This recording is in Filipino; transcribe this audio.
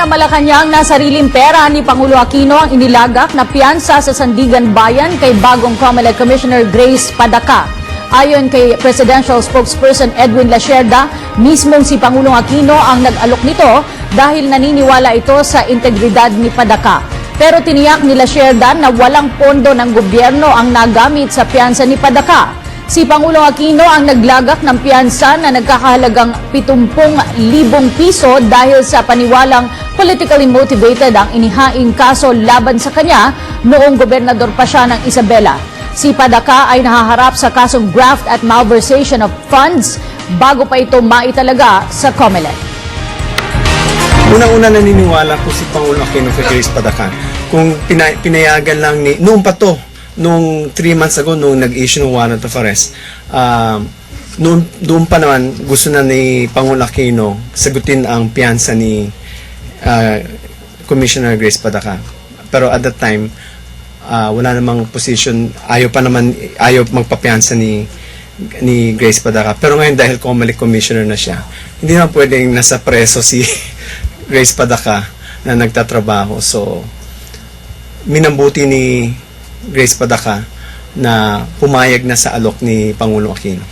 ng Malacanang na sariling pera ni Pangulo Aquino ang inilagak na piyansa sa Sandigan Bayan kay bagong COMELEC Commissioner Grace Padaka. Ayon kay Presidential Spokesperson Edwin Lasherda, mismong si Pangulong Aquino ang nag-alok nito dahil naniniwala ito sa integridad ni Padaka. Pero tiniyak ni Lasherda na walang pondo ng gobyerno ang nagamit sa piyansa ni Padaka. Si Pangulong Aquino ang naglagak ng piyansa na nagkakahalagang 70,000 piso dahil sa paniwalang politically motivated ang inihaing kaso laban sa kanya noong gobernador pa siya ng Isabela. Si Padaka ay nahaharap sa kasong graft at malversation of funds bago pa ito maitalaga sa COMELEC. Unang-una naniniwala ko si Pangulo Aquino kay Grace Padacan. Kung pina- pinayagan lang ni, noong pa to, nung 3 months ago, nung nag-issue ng warrant of arrest, um, noon, doon pa naman gusto na ni Pangulo Aquino sagutin ang piyansa ni uh, Commissioner Grace Padacan. Pero at that time, ah, wala namang position, ayaw pa naman, ayaw magpapiyansa ni ni Grace Padaca. Pero ngayon dahil Comelec Commissioner na siya, hindi naman pwedeng nasa preso si Grace Padaca na nagtatrabaho. So, minambuti ni Grace Padaca na pumayag na sa alok ni Pangulo Aquino.